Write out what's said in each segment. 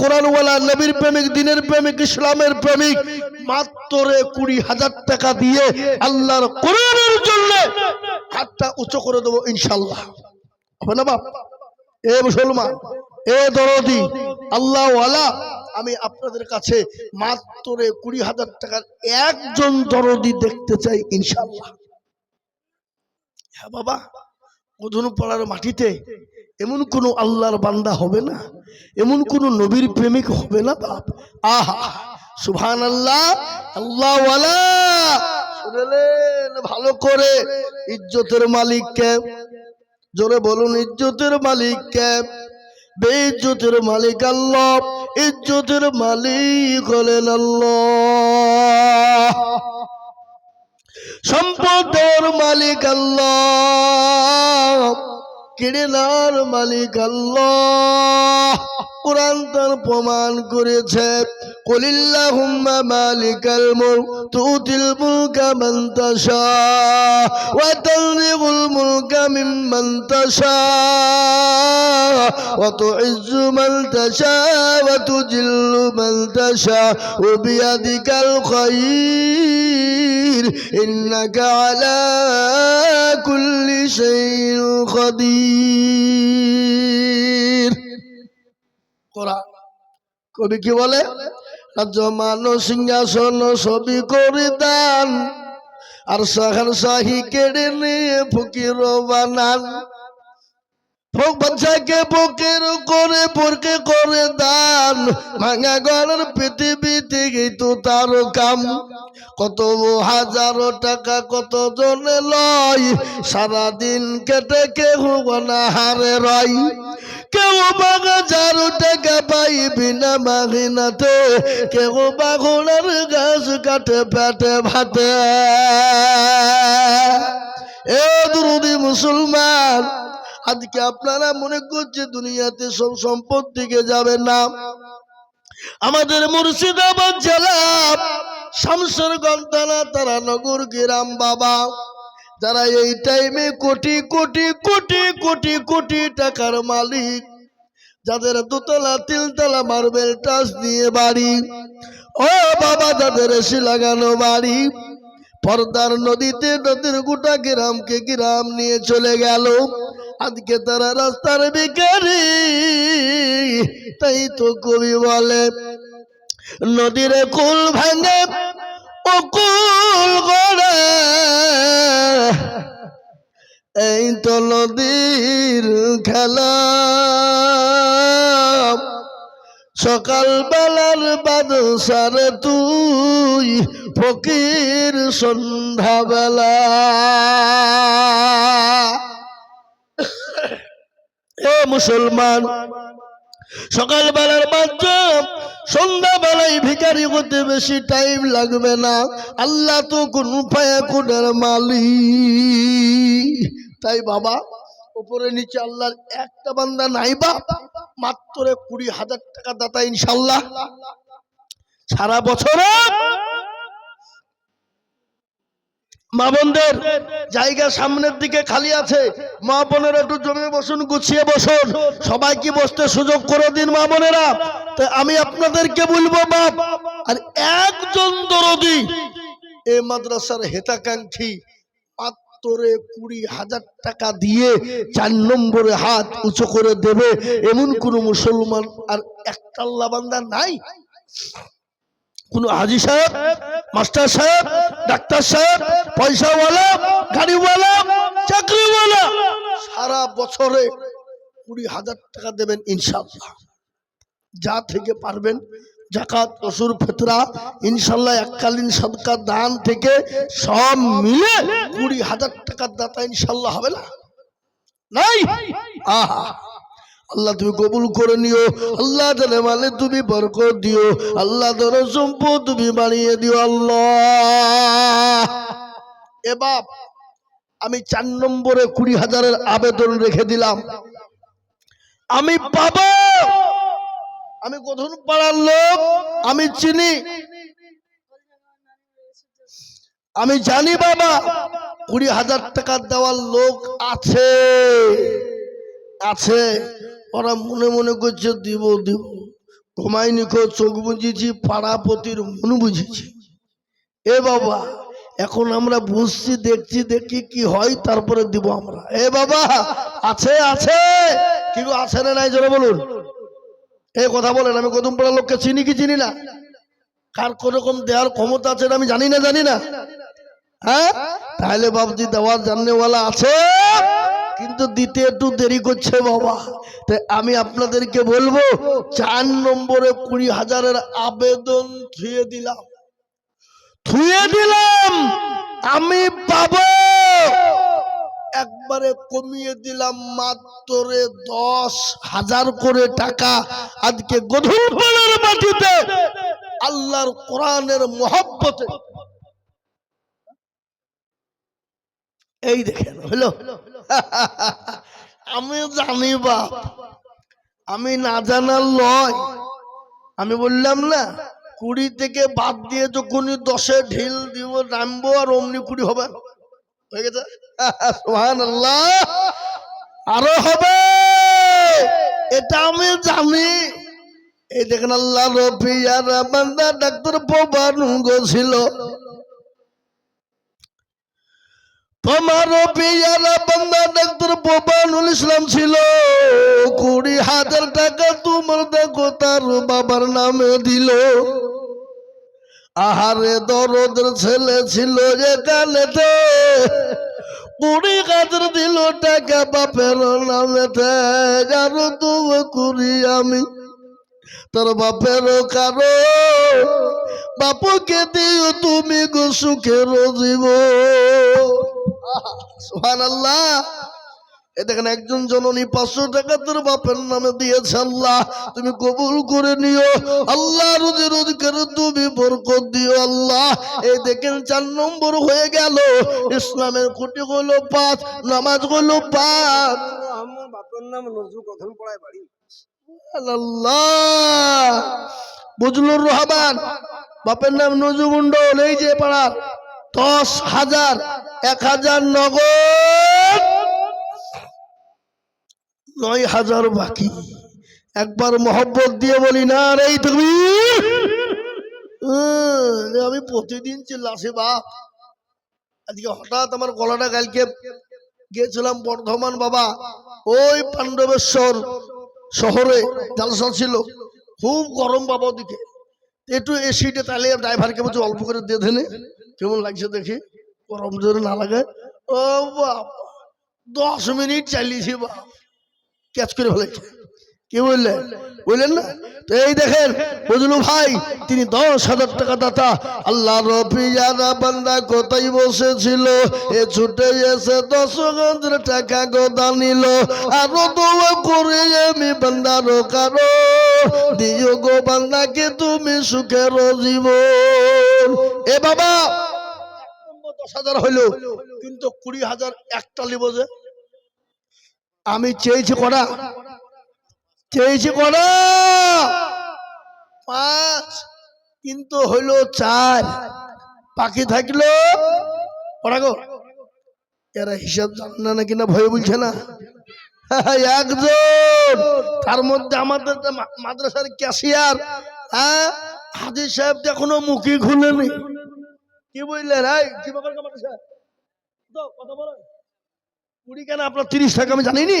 কোরআনওয়ালা নবীর প্রেমিক, দিনের প্রেমিক, ইসলামের প্রেমিক মাত্র কুড়ি হাজার টাকা দিয়ে আল্লাহর কোরআনের জন্য হাতটা উঁচু করে দেবো ইনশাল্লাহ হবে না বাপ? এ মুসলমান, এ দরদি আমি আপনাদের কাছে মাত্র কুড়ি হাজার টাকার একজন দরদি দেখতে চাই ইনশাল্লাহ হ্যাঁ বাবা মাটিতে এমন কোন আল্লাহর বান্দা হবে না? এমন কোন নবীর প্রেমিক হবে না বাপ। আহা সুভান আল্লাহ আল্লাহ শুনলেন, ভালো করে। ইজ্জতের মালিককে, জোরে বলুন, ইজ্জতের মালিককে। বেইজ্জতের মালিক আল্লাহ, ইজ্জতের মালিক হলেন আল্লাহ। সম্পদের মালিক আল্লাহ। কিরিনার মালিক আল্লাহ। কোরআন তার প্রমাণ করেছে। কলিল্লাহুম্মা মালিকাল মুলক, তুতিল মুলকা মান তাশা, ওয়া তানজিউল মুলকা মিম্মান তাশা, ওয়া তুইজ্জু মান তাশা, ওয়া তুজিল্লু মান তাশা ওয়া বিয়াদিকাল খায়র ইন্নাকা আলা কুল্লি শাইইন কাদির কবি কি বলে? জমান সিংহাসন ছবি করে দান আর সাহান শাহী কেড়ে নিয়ে ফকির বানান। বাচ্চাকে ফকির করে পরকে করে দান। ভাঙা গড়ের পৃথিবীতে এই তো তার কাম। কত হাজারো টাকা, কত জনে লয়। সারাদিন কেটে কেউ হারে রয়। কেউ বাগা চারো টাকা পাই বিনা মাগিনাতে। কেউ বাগুনের গাছ কাটে পেটে ভাতে। এ দুরুদি মুসলমান আজকে আপনারা মনে করছে দুনিয়াতে সব সম্পদ দিকে যাবে না। আমাদের মুর্শিদাবাদ জেলা শামসের গন্তানা তারা নগর গ্রাম বাবা। যারা এই টাইমে কোটি কোটি কোটি কোটি কোটি টাকার মালিক, যাদের দোতলা, তিনতলা মার্বেল টাচ দিয়ে বাড়ি। ও বাবা, যাদের এসি লাগানো বাড়ি, পর্দার নদীতে নদীর গোটা গ্রামকে গ্রাম নিয়ে চলে গেল। আজকে তারা রাস্তার বিকারি তাই তো কবি বলে, নদীর কুল ভাঙে, ও কুল গড়ে। এই তো নদীর খেলা। সকাল বেলার বাদশারে তুই, ফকির সন্ধ্যাবেলা। মুসলমান। সকাল বেলার বাচ্চা, সন্ধ্যাবেলায় ভিখারি হতে বেশি টাইম লাগবে না। আল্লাহ তো কোন পায়া কোনের মালিক। তাই বাবা উপরে নিচে আল্লাহর একটা বান্দা নাই বা মাত্র কুড়ি হাজার টাকা দাতা ইনশাল্লাহ সারা বছরে মা বোনদের জায়গা সামনের দিকে খালি আছে। মা বোনেরা একটু জমে বসুন, গুছিয়ে বসুন। সবাই কি বসতে সুযোগ করে দিন মা বোনেরা। আমি আপনাদেরকে বলব, বাপ, আর একজন দরদি এ মাদ্রাসার হেতাকাঙ্ক্ষী মাত্রে কুড়ি হাজার টাকা দিয়ে চার নম্বরে হাত উঁচু করে দেবে। এমন কোন মুসলমান আর একটা আল্লাহ নাই? কোন হাজি সাহেব, মাস্টার সাহেব, ডাক্তার সাহেব, পয়সাওয়ালা, গাড়িওয়ালা, চাকরিওয়ালা, সারা বছরে কুড়ি হাজার টাকা দেবেন ইনশাল্লাহ যা থেকে পারবেন, জাকাত অসুর ফেতরা ইনশাল্লাহ এককালীন সদকার দান থেকে সব মিলে কুড়ি হাজার টাকার দাতা ইনশাল্লাহ হবে না? নাই? আহা! আল্লাহ তুমি কবুল করে নিও। আল্লাহ জানে মানে তুমি বরকত দিও। আল্লাহ ধর সম্পদ তুমি বানিয়ে দিও, আল্লাহ। এ বাপ, আমি চার নম্বরে কুড়ি হাজারের আবেদন রেখে দিলাম। আমি পাব। আমি কোথন পাড়ার লোক, আমি চিনি। আমি জানি বাবা, কুড়ি হাজার টাকা দেওয়ার লোক আছে। আছে। ওরা মনে মনে করছে, দিব দিব। ঘুমাই নিখো চোখ বুঝেছি পাড়াপতির মন বুঝেছি। এ বাবা, এখন আমরা বুঝছি, দেখছি, দেখি কি হয়, তারপরে দিব আমরা। এ বাবা, আছে আছে। কিন্তু আছে না নাই, জোরে বলুন। এ কথা বলেন, আমি কদম লোককে চিনি কি চিনি না? কার কোরকম দেওয়ার ক্ষমতা আছে আমি জানি না জানি না। হ্যাঁ? তাহলে বাবজি দেওয়ার জাননেওয়ালা আছে। কিন্তু দিতে একটু দেরি করছে বাবা। তাই আমি আপনাদেরকে বলব, চার নম্বরে কুড়ি হাজারের আবেদন থুয়ে দিলাম। থুয়ে দিলাম, আমি পাবো। একবারে কমিয়ে দিলাম মাত্র দশ হাজার করে টাকা আজকে গধুর মাটিতে, আল্লাহর কোরআনের মহব্বতে। এই দেখেন, হলো? আমি জানি বাপ। আমি না জানার লয়। আমি বললাম, না, কুড়ি থেকে বাদ দিয়ে যখনই দশে ঢিল দিব, নামবো আর অমনি কুড়ি হবে। হয়ে গেছে? আরও হবে। এটা আমি জানি। এই দেখেন, আল্লাহ রফিয়ার বান্দা ডাক্তার প্রবানুঙ্গ ছিল। তোমার পিয়ারা বান্দা ডাক্তার বোবানুল ইসলাম ছিল। কুড়ি হাজার টাকা তোমার দেখো, তার বাবার নামে দিল। আহারে দরদের ছেলে ছিল যে এখানেতে। কুড়ি হাজার দিল টাকা বাপের নামেতে। যার তুমি কুড়ি আমি তোর বাপের কারও। বাপুকে দিও তুমি গো সুখের জীব সুহান আল্লাহ দেখেন একজন জননী পাঁচশো টাকা তোর বাপের নামে দিয়েছে আল্লাহ। তুমি কবুল করে নিও। আল্লাহ রোজি তুমি বরকত দিও আল্লাহ। এই দেখেন চার নম্বর হয়ে গেল। ইসলামের খুঁটি হলো পাঁচ নামাজ হলো পাঁচ। আমার বাপের নাম নজরুল পড়ায় বাড়ি। আল্লাহ বজলুর রহমান বাপের নাম নজু মন্ডল এই যে পাড়ার। দশ হাজার, এক হাজার নগদ। নয় হাজার বাকি। একবার মহব্বত দিয়ে বলি, না রে তুমি। আমি প্রতিদিন চিল্লাসি বাপ। আজকে হঠাৎ আমার গলাটা কালকে গিয়েছিলাম বর্ধমান বাবা। ওই পাণ্ডবেশ্বর শহরে জালসা ছিল। খুব গরম বাবা ওদিকে একটু এসিটা তাহলে ড্রাইভারকে বলছি, অল্প করে দিয়ে দেনে কেমন লাগছে দেখি? গরম জোরে না লাগে। ও বাপ দশ মিনিট চালিয়েছি বাপ। ক্যাচ করে ফেলেছে। কি বললেন বললেন না? তো এই দেখেন বুঝলু ভাই, তিনি দশ হাজার টাকা দাতা। আল্লাহ রফিয়ারা বান্দা কোথায় বসেছিল, এ ছুটে এসে দশ হাজার টাকা গোদা নিল। আরও দোয়া করে আমি বান্দার কারও। দিও গো বান্দাকে, তুমি সুখের জীবন এ বাবা, দশ হাজার হইল, কিন্তু কুড়ি হাজার একটা লিব যে। আমি চেয়েছি করা। চেয়েছি করা পাঁচ, কিন্তু হইল চার। পাখি থাকল করা গো এরা হিসাব জানে না নাকি না ভয় বলছে না? একজন। তার মধ্যে আমাদের মাদ্রাসার ক্যাশিয়ার হ্যাঁ হাজির সাহেব তো এখনও মুখই খুলেনি। কি বুঝলেন এই, কি ব্যাপার কথা বলো। কুড়ি কেন আপনার তিরিশ টাকা আমি জানিনি?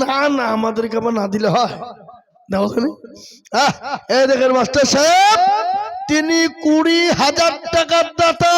না না, আমাদেরকে আবার না দিলে হয়। দেখেন মাস্টার সাহেব, তিনি কুড়ি হাজার টাকার দাতা।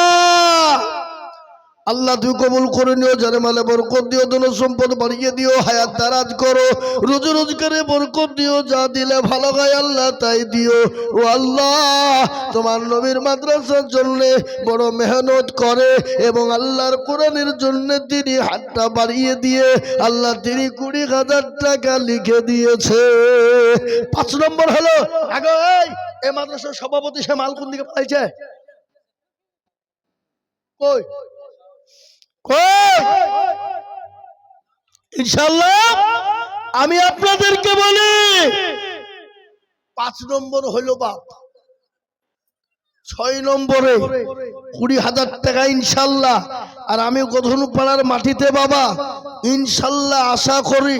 আল্লাহ তুই কবুল করে নিও জানে মালে বরকত দিও ধন সম্পদ বাড়িয়ে দিও, হায়াত দারাজ করো, রোজ রোজগারে বরকত দিও, যা দিলে ভালো হয় আল্লাহ তাই দিও। ও আল্লাহ, তোমার নবীর মাদ্রাসার জন্য বড় মেহনত করে এবং আল্লাহর কোরআনের জন্য তিনি হাতটা বাড়িয়ে দিয়ে আল্লাহ তিনি কুড়ি হাজার টাকা লিখে দিয়েছে। পাঁচ নম্বর হলো এই মাদ্রাসার সভাপতি সে মাল কোন দিকে পাইছে? কই? ইনশাল্লাহ আমি আপনাদেরকে বলি, পাঁচ নম্বর হইল বাপ। ছয় নম্বরে কুড়ি হাজার টাকা ইনশাল্লাহ আর আমি গধনপাড়ার মাটিতে বাবা ইনশাল্লাহ আশা করি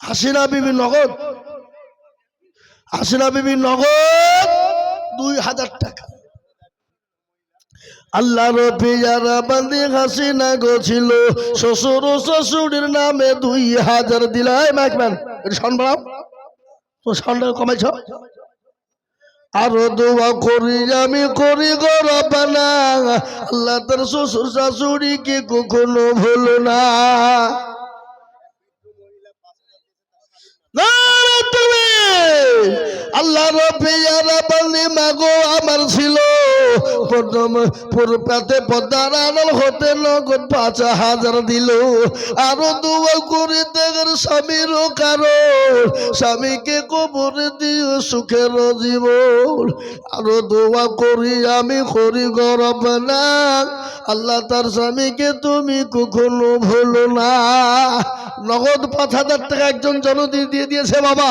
হাসিনা বিবি নগদ, হাসিনা বিবি নগদ দুই হাজার টাকা। আল্লাহ রবিয়ারা বান্দি হাসিনা গছিল, শ্বশুর ও শ্বশুরের নামে দুই হাজার দিলাই মাইকম্যান এটা সম্ভ্রাম তো সাউন্ডটা কমাইছ। আরও দোয়া করি আমি, করি গরবানা আল্লাহ তার শ্বশুর শাশুড়িকে কখনো ভুল না নারে তুমি আল্লাহ রবিয়ারা মাগো আমার ছিল। পাঁচ স্বামীকে দিও আমি করি গরব না। আল্লাহ তার স্বামীকে তুমি কখনো ভুলো না। নগদ পাঁচ হাজার টাকা একজন জনদি দিয়ে দিয়েছে বাবা।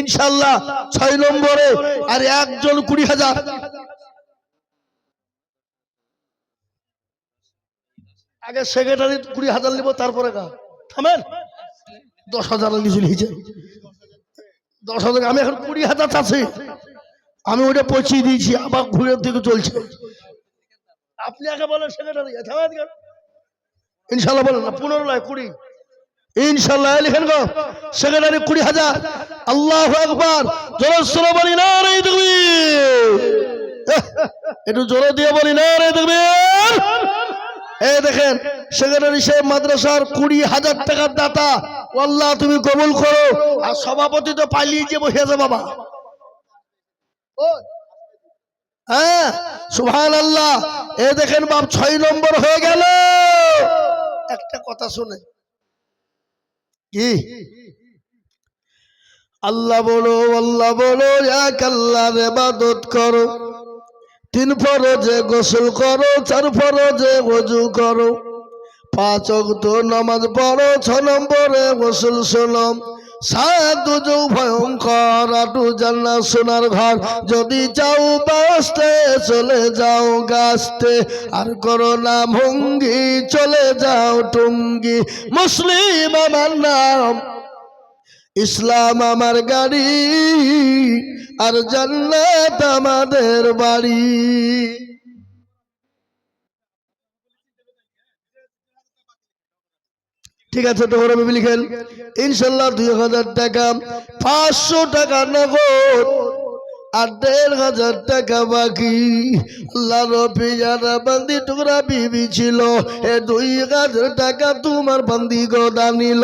ইনশাল্লাহ ছয় নম্বরে আর একজন কুড়ি হাজার। আগে সেক্রেটারি কুড়ি হাজার নিব, তারপরে গা। থামেন। দশ হাজার লিচু নিয়েছে দশ হাজার, আমি এখন কুড়ি হাজার আছে আমি ওটা পৌঁছিয়ে দিয়েছি, আবার ঘুরে দিকে চলছে। আপনি আগে বলেন সেক্রেটারি? ইনশাল্লাহ বলেন না পনেরো নয় কুড়ি। ইনশাল্লাহ গো কুড়ি হাজার। আল্লাহ একবার দিয়ে বলি না দেখেন মাদ্রাসার কুড়ি হাজার টাকার দাতা। আল্লাহ, তুমি কবুল করো। আর সভাপতি তো পালিয়ে যে বসে আছে বাবা। হ্যাঁ সুভান আল্লাহ এ দেখেন বাপ, ছয় নম্বর হয়ে গেল। একটা কথা শুনে। কি? আল্লাহ বলো আল্লাহ বলো, এক আল্লাহর ইবাদত করো। তিন ফরজে গোসল করো, চার ফরজে ওযু করো। পাঁচ অক্ত নামাজ পড়ো, ছ নম্বরে গোসল শোনো। সাত দুজো ভয়ঙ্কর, আটু জান্না সোনার ঘর যদি চাও বাসতে, চলে যাও গাছতে। আর করো না ভঙ্গি, চলে যাও টুঙ্গি। মুসলিম আমার নাম, ইসলাম আমার গাড়ি। আর জান্নাত আমাদের বাড়ি। ঠিক আছে তো ওরা বিবি লিখেন? ইনশাল্লাহ দুই হাজার টাকা, পাঁচশো টাকা নগদ আর দেড় হাজার টাকা বাকি। যারা বান্দি টুকরা বিবি ছিল, এ দুই হাজার টাকা তোমার বান্দি গদা নিল।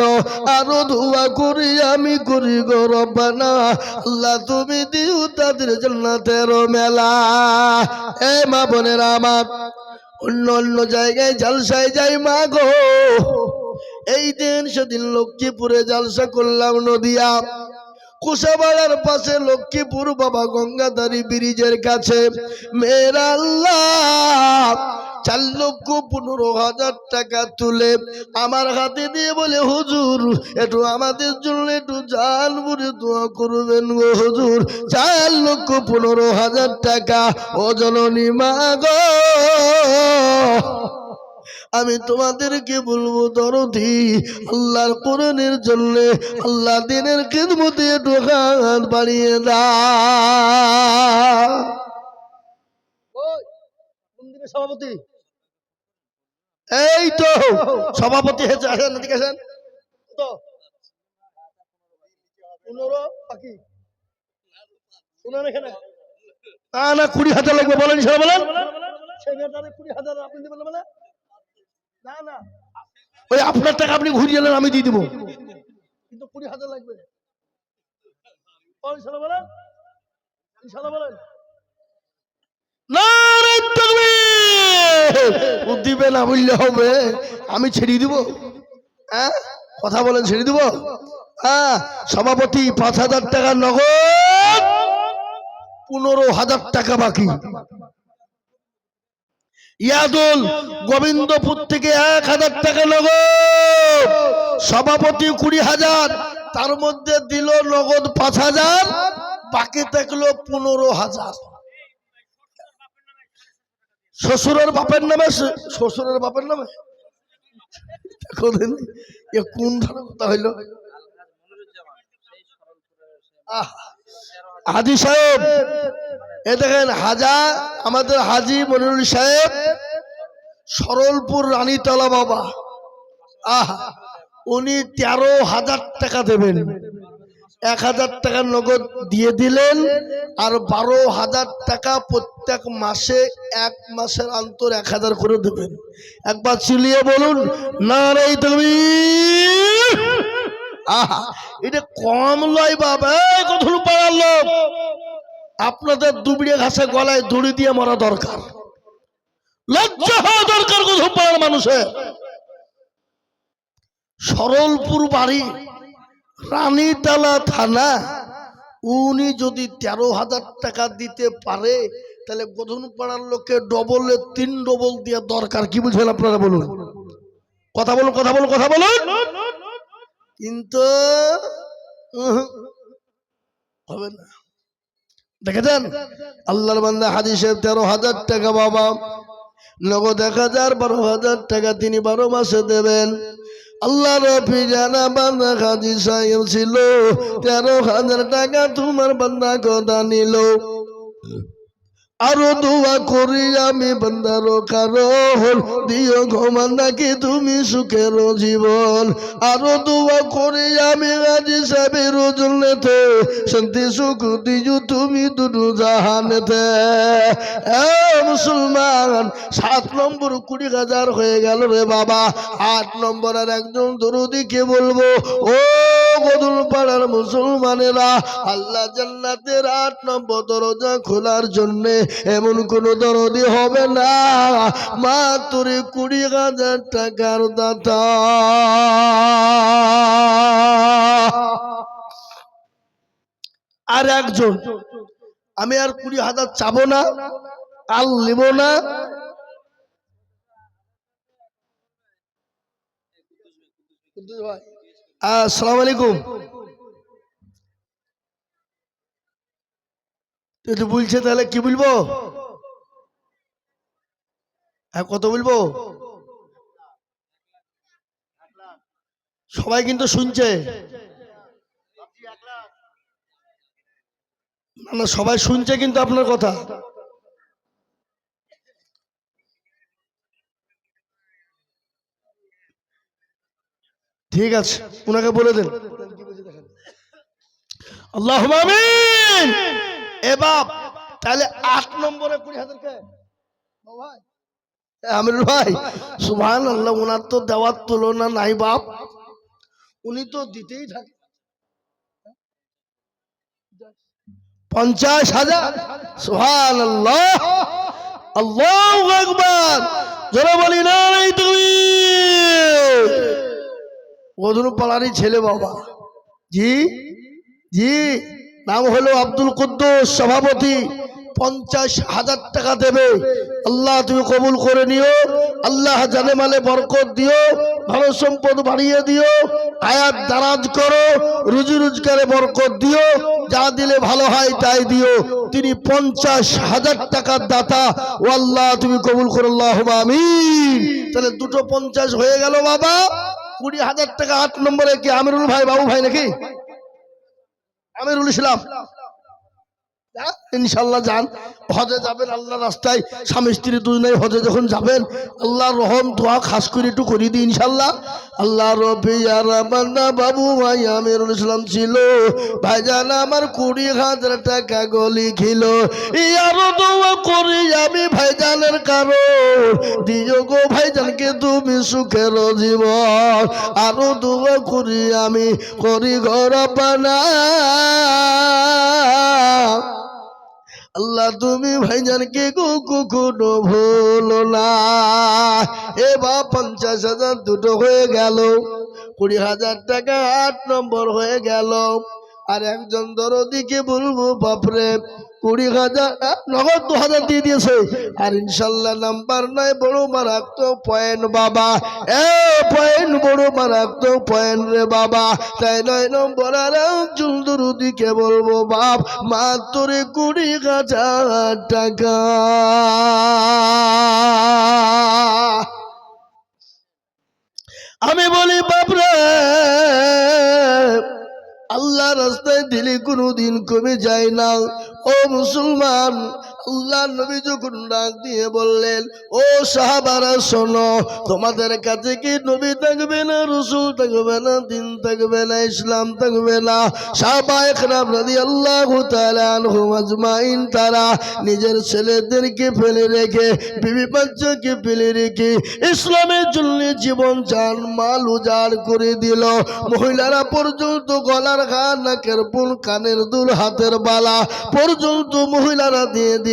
আরও ধোয়া করি, আমি করি গো রব্বানা। আল্লাহ তুমি দিও তাদের জান্নাতের মেলা। এ মা বোনেরা আমার, অন্য অন্য জায়গায় জালসায় যাই মা গো। এই দিন সেদিন লক্ষ্মীপুরে জালসা করলাম নদিয়া। কুশাবাড়ার পাশে লক্ষ্মীপুর বাবা গঙ্গাধারী ব্রিজের কাছে। মেয়েরা চার লক্ষ পনেরো হাজার টাকা তুলে আমার হাতে দিয়ে বলে, হুজুর, একটু আমাদের জন্য একটু জাল বুড়ে দোয়া করবেন গো হুজুর। চার লক্ষ পনেরো হাজার টাকা, ও জননী মা গো। আমি তোমাদেরকে বলব দরদি আল্লাহর কোরআনের জন্য আল্লাহ দিনের খেদমতে দোকান বাড়িয়ে দা। সভাপতি? এই তো সভাপতি হয়েছে আসেন এদিকে আসেন। তো পনেরো বাকি। শুনেন এখানে। না না কুড়ি হাজার লাগবে বলেন সবাই বলেন। সেক্রেটারি কুড়ি হাজার আপনি দেবেন না বলে? না না ওই আপনার টাকা আপনি ঘুরিয়ে নেন আমি দিয়ে দিব। কিন্তু কুড়ি হাজার লাগবে। ইনশাল্লাহ বলেন। ইনশাল্লাহ বলেন। নারে তাকবীর! ও দিবে না বললে হবে। আমি ছেড়ে দিব। হ্যাঁ? কথা বলেন ছেড়ে দিব। হ্যাঁ? সভাপতি পাঁচ হাজার টাকা নগদ। পনেরো হাজার টাকা বাকি। ইয়াদুল গোবিন্দপুর থেকে এক হাজার টাকা নগদ। সভাপতি কুড়ি হাজার, তার মধ্যে দিল নগদ পাঁচ হাজার, বাকি থাকল পনেরো হাজার। শ্বশুরের বাপের নামে, শ্বশুরের বাপের নামে? এ কোন ধরনের কথা হইল? হাজি সাহেব, এ দেখেন হাজা আমাদের হাজি মনিরুল সাহেব সরলপুর রানীতলা বাবা। আহ, উনি তেরো হাজার টাকা দেবেন। এক হাজার টাকা নগদ দিয়ে দিলেন আর বারো হাজার টাকা প্রত্যেক মাসে, এক মাসের অন্তর এক হাজার করে দেবেন। একবার চিলিয়ে বলুন না রে তুমি আহা, এটা কম লয় বাবা কঠোর পাড়ার লোক। আপনাদের দুবড়িয়ে ঘাসে গলায় দড়ি দিয়ে মরা দরকার। লজ্জা হওয়া দরকার কোথাও পাড়ার মানুষের। সরলপুর বাড়ি রানীতলা থানা। উনি যদি তেরো হাজার টাকা দিতে পারে, তাহলে গধন পাড়ার লোকে ডবলে তিন ডবল দেওয়া দরকার। কি বুঝলেন আপনারা বলুন? কথা বলুন কথা বলুন কথা বলুন। কিন্তু হবে না। দেখেছেন? আল্লাহর বান্দা হাদিসে তেরো হাজার টাকা বাবা নগদ এক হাজার বারো হাজার টাকা তিনি বারো মাসে দেবেন। আল্লাহ রফি জানা হাজি সাহেব ছিল, তেরো হাজার টাকা তোমার বান্দা কথা নিল। আরও দোয়া করি আমি বান্দার কারণ দিও ঘমান্দাকে তুমি সুখের জীবন। আরও দোয়া করি আমি আজি সাহেবের জন্যতে। শান্তি সুখ দিও তুমি দুটো জাহানেতে। এ মুসলমান, সাত নম্বর কুড়ি হাজার হয়ে গেল রে বাবা। আট নম্বরের একজন দরুদিকে বলব? ও বদল পাড়ার মুসলমানেরা, আল্লাহ জান্নাতের আট নম্বর দরজা খোলার জন্য এমন কোন দরদি হবে না। মা মাত্র কুড়ি হাজার টাকার দাতা। আর একজন, আমি আর কুড়ি হাজার চাবো না কাল নেব না। আসসালামু আলাইকুম যদি বলছে তাহলে কি বলব? হ্যাঁ কত বলব? সবাই কিন্তু শুনছে। না, সবাই শুনছে কিন্তু আপনার কথা। ঠিক আছে ওনাকে বলে দেন। আল্লাহ এ বাপ তাহলে আট নম্বরে কুড়ি হাজার কে? ভাই। আমির ভাই সুবহান আল্লাহ ওনার তো দেওয়ার তুলনা নাই বাপ। উনি তো দিতেই থাকে। পঞ্চাশ হাজার? সুহান আল্লাহ আল্লাহ একবার যারা বলি না তুমি ছেলে বাবা। জি জি, নাম হলো আব্দুল কুদ্দুস, সভাপতি। পঞ্চাশ হাজার টাকা দেবে। আল্লাহ, তুমি কবুল করে নিও। আল্লাহ জানে মালে বরকত দিও। ভালো সম্পদ বাড়িয়ে দিও। আয়াত দারাজ করো। রুজি রোজগারে বরকত দিও। যা দিলে ভালো হয় তাই দিও। তিনি পঞ্চাশ হাজার টাকার দাতা। ও আল্লাহ, তুমি কবুল করো। আল্লাহ আমিন। তাহলে দুটো পঞ্চাশ হয়ে গেল বাবা। কুড়ি হাজার টাকা আট নম্বরে কি আমিরুল ভাই বাবু ভাই নাকি? আমিরুল ইসলাম। ইনশাল্লাহ যান। হজে যাবেন আল্লাহ রাস্তায়, স্বামী স্ত্রী দুজনেই হজে যখন যাবেন আল্লাহ রহম, দোয়া, খাস করে একটু করে দিই ইনশাল্লাহ আল্লাহ রবি আর বাবু ভাই, আমিরুল ইসলাম ছিল। ভাইজান আমার কুড়ি হাজার টাকা গলি খিল। আরও দোয়া করি আমি ভাইজানের কারণ। দিও গো ভাইজানকে তুমি সুখের জীবন। আরও দোয়া করি আমি করি ঘর পানা আল্লাহ, তুমি ভাইজানকে গো কখনো ভুলো না। এ বা পঞ্চাশ হাজার দুটো হয়ে গেল, কুড়ি হাজার টাকা আট নম্বর হয়ে গেল। আর একজন দরদিকে বলব, বাপরে কুড়ি হাজার নগদ দু হাজার দিয়ে দিয়েছে। আর ইনশাল্লাহ নাম্বার নাই, বড় মারাত্মক পয়েন্ট বাবা। এ, পয়েন্ট বড় মারাত্মক পয়েন্ট রে বাবা। তাই নয় নম্বর, আর একজন দুরুদিকে বলব, বাপ, মাত্র কুড়ি হাজার টাকা। আমি বলি বাপরে আল্লাহ রাস্তায় দিলে কোনোদিন কমে যায় না। ও মুসলমান আল্লাহ নবী যখন ডাক দিয়ে বললেন, ও সাহাবারা, শোনো, তোমাদের কাছে কি নবী থাকবে না, রসুল থাকবে না, দিন থাকবে না, ইসলাম থাকবে না? কেরাম রাদিয়াল্লাহু তাআলা আনহুম আজমাইন, তারা নিজের ছেলেদেরকে ফেলে রেখে, বিবি বাচ্চাকে ফেলে রেখে ইসলামের জন্য জীবন চান মাল উজাড় করে দিল। মহিলারা পর্যন্ত গলার ঘা, নাকের পুল কানের দুল, হাতের বালা পর্যন্ত মহিলারা দিয়ে দিল।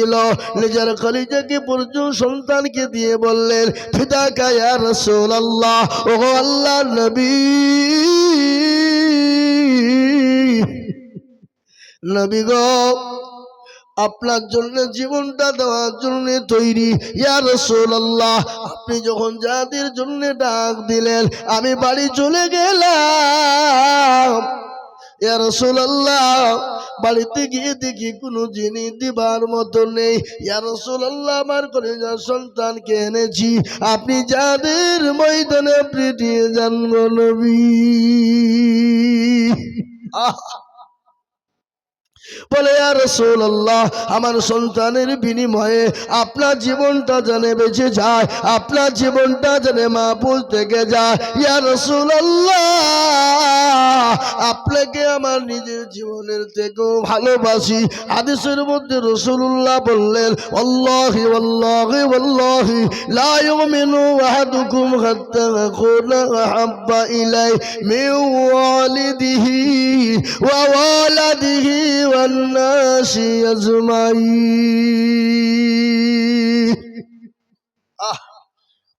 নিজের কলিজাকে পর্যন্ত সন্তানকে দিয়ে বললেন, ফিদা কায়া রসুল আল্লাহ ও আল্লাহ নবী। নবী গো, আপনার জন্য জীবনটা দেওয়ার জন্য তৈরি। ইয়া রাসূলুল্লাহ, আপনি যখন যাদের জন্য ডাক দিলেন, আমি বাড়ি চলে গেলাম। ইয়া রাসূলুল্লাহ, বাড়িতে গিয়ে দেখি কোনো জিনিস দিবার মতো নেই। ইয়া রাসূলুল্লাহ, আমার করে যা সন্তানকে এনেছি। আপনি যাদের ময়দানে পিটিয়ে যান গো নবী। আহ! বলে আর রাসূলুল্লাহ, আমার সন্তানের বিনিময়ে আপনার জীবনটা জানে বেঁচে যায়, আপনার জীবনটা জানে মাহফুজ থেকে যায়। রাসূলুল্লাহ, আপনাকে আমার নিজের জীবনের থেকেও ভালোবাসি। হাদিসের মধ্যে রসুল্লাহ বললেন লা ইউমিনু আহাদুকুম হাত্তা ইলাই মিন ওয়ালিদিহি ওয়া ওয়ালাদিহি ওয়ান আজমাইন আহ,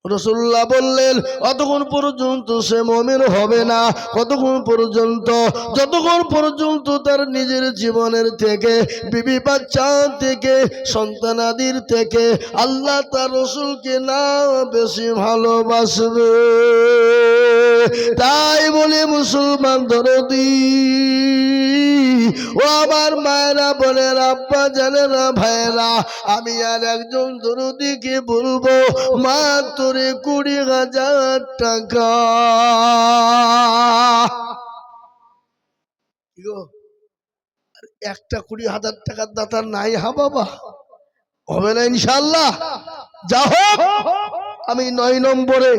রসুল্লাহ বললেন, অতক্ষণ পর্যন্ত সে মমিন হবে না। কতক্ষণ পর্যন্ত? যতক্ষণ পর্যন্ত তার নিজের জীবনের থেকে, বিবি বাচ্চা থেকে সন্তানাদির থেকে আল্লাহ তার রসুলকে না বেশি ভালোবাসবে। তাই বলে মুসলমান ধরদি ও আমার মায়েরা বোনের, আব্বা জানে না ভাইরা আমি আর একজন দরদিকে বলব, মা তোরে কুড়ি হাজার টাকা। একটা কুড়ি হাজার টাকার দাতার নাই হা বাবা? হবে না ইনশাল্লাহ যা হোক, আমি নয় নম্বরে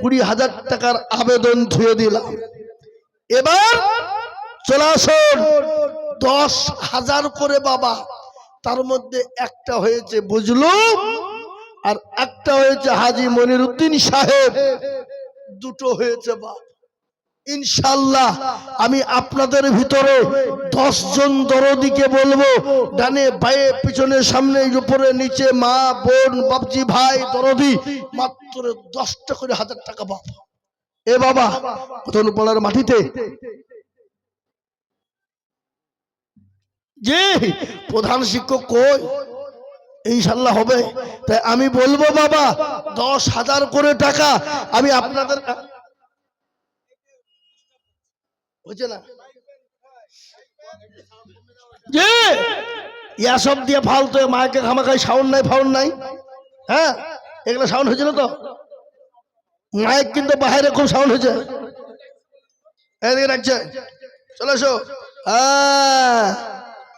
কুড়ি হাজার টাকার আবেদন ধুয়ে দিলাম। এবার চলে আসুন। দশ হাজার করে বাবা, তার মধ্যে একটা হয়েছে বুঝলো আর একটা হয়েছে হাজি মনির উদ্দিন সাহেব। দুটো হয়েছে বাপ। ইনশাল্লাহ আমি আপনাদের ভিতরে দশ জন দরদিকে বলব, ডানে বায়ে পিছনে সামনে উপরে নিচে মা, বোন, বাপজি, ভাই, দরদি, মাত্র দশটা করে হাজার টাকা বাপ। এ বাবা প্রথম পড়ার মাটিতে যে প্রধান শিক্ষক কই? ইনশাল্লাহ হবে। তাই আমি বলব, বাবা, দশ হাজার করে টাকা আমি আপনাদের হচ্ছে না? যে ইয়া সব দিয়ে ফালতু মাকে খামাখাই সাউন্ড নাই, ফাউন্ড নাই। হ্যাঁ এগুলো সাউন্ড হয়েছে না তো? মাইক কিন্তু বাইরে খুব সাউন্ড হয়েছে। এদিকে রাখছে। চলে এসো। হ্যাঁ।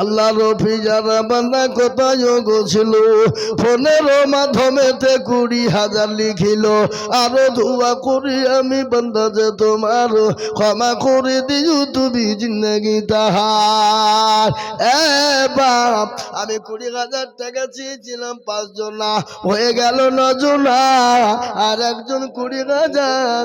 আল্লাহ রফি যারা বান্দা কোথায় ছিল ফোনের মাধ্যমেতে কুড়ি হাজার লিখিল, আরও ধোয়া করি আমি বান্দা যে তোমার, ক্ষমা করে দিও তুমি জিন্দগি তাহার। এ বাপ, আমি কুড়ি হাজার টাকা চেয়েছিলাম, পাঁচজনা হয়ে গেল নজনা, আর একজন কুড়ি হাজার।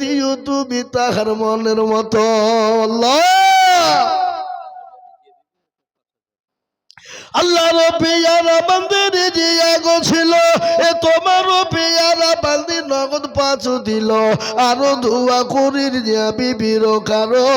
দিও তুমি তাহার মনের মতো। আল্লাহ। রবিয়ারা বান্দির জিয়া গো ছিল, এ তোমার রবিয়ারা বান্দি নগদ পাঁচ দিল, আরও ধুয়া করির জিয়া বিবির কারও